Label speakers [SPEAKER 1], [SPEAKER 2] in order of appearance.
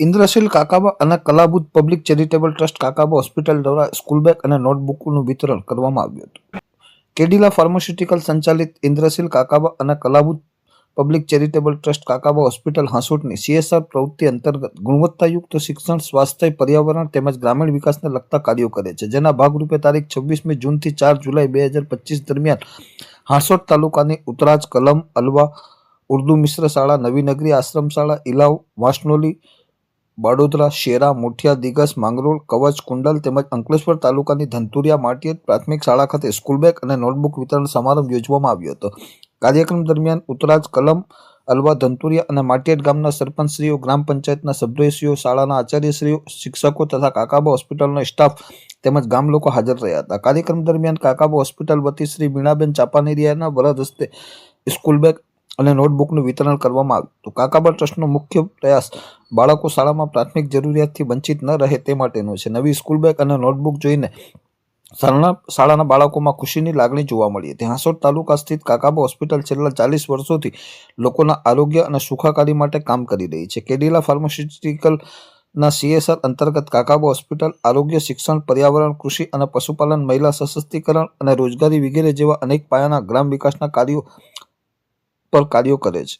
[SPEAKER 1] ઇન્દ્રશીલ કાકાબા અને Kalabuddh public charitable trust Kakaba hospital દ્વારા school bag અને નોટબુકનું વિતરણ કરવામાં આવ્યું હતું. કેડિલા ફાર્માસ્યુટિકલ સંચાલિત ઇન્દ્રશીલ કાકાબા અને Kalabuddh public charitable trust Kakaba hospital હાંસોટની CSR પ્રવૃત્તિ અંતર્ગત ગુણવત્તાયુક્ત શિક્ષણ, સ્વાસ્થ્ય, પર્યાવરણ તેમજ ગ્રામીણ વિકાસને લગતા કાર્યો કરે છે. જેના ભાગરૂપે તારીખ છવ્વીસમી જૂનથી ચાર જુલાઈ બે હજાર પચીસ દરમિયાન હાંસોટ તાલુકાની ઉતરાજ કલમ, અલવા, ઉર્દુ મિશ્ર શાળા, નવીનગરી આશ્રમ શાળા ઇલાવ વાસનોલી બાડોદરા, શેરા, મુઠિયા, દિગસ, માંગરોળ, કવચ, કુંડલ તેમજ અંકલેશ્વર તાલુકાની ધંતુરિયા માટીયત પ્રાથમિક શાળા ખાતે સ્કૂલ બેગ અને નોટબુક વિતરણ સમારંભ યોજવામાં આવ્યો હતો. કાર્યક્રમ દરમિયાન ઉત્તરાજ કલમ, અલવા ધંતુરિયા અને માટીયાટ ગામના સરપંચશ્રીઓ, ગ્રામ પંચાયતના સભ્યશ્રીઓ, શાળાના આચાર્યશ્રીઓ, શિક્ષકો તથા કાકાબા હોસ્પિટલનો સ્ટાફ તેમજ ગામ લોકો હાજર રહ્યા હતા. કાર્યક્રમ દરમિયાન કાકાબા હોસ્પિટલ વતી શ્રી મીણાબેન ચાપાનેરિયાના વરદ હસ્તે સ્કૂલ બેગ અને નોટબુકનું વિતરણ કરવામાં આવ્યું. તો કાકાબા ટ્રસ્ટનો મુખ્ય પ્રયાસ બાળકો શાળામાં પ્રાથમિક જરૂરિયાતથી વંચિત ન રહે તે માટેનો છે. નવી સ્કૂલ બેગ અને નોટબુક જોઈને શાળાના શાળાના બાળકોમાં ખુશીની લાગણી જોવા મળી હતી. હાંસોટ તાલુકા સ્થિત કાકાબા હોસ્પિટલ છેલ્લા ચાલીસ વર્ષોથી લોકોના આરોગ્ય અને સુખાકારી માટે કામ કરી રહી છે. કેડિલા ફાર્માસ્યુટિકલ ના સીએસઆર અંતર્ગત કાકાબો હોસ્પિટલ, આરોગ્ય શિક્ષણ, પર્યાવરણ, કૃષિ અને પશુપાલન, મહિલા સશક્તિકરણ અને રોજગારી વગેરે જેવા અનેક પાયાના ગ્રામ વિકાસના કાર્યો પર કાર્યો કરે છે.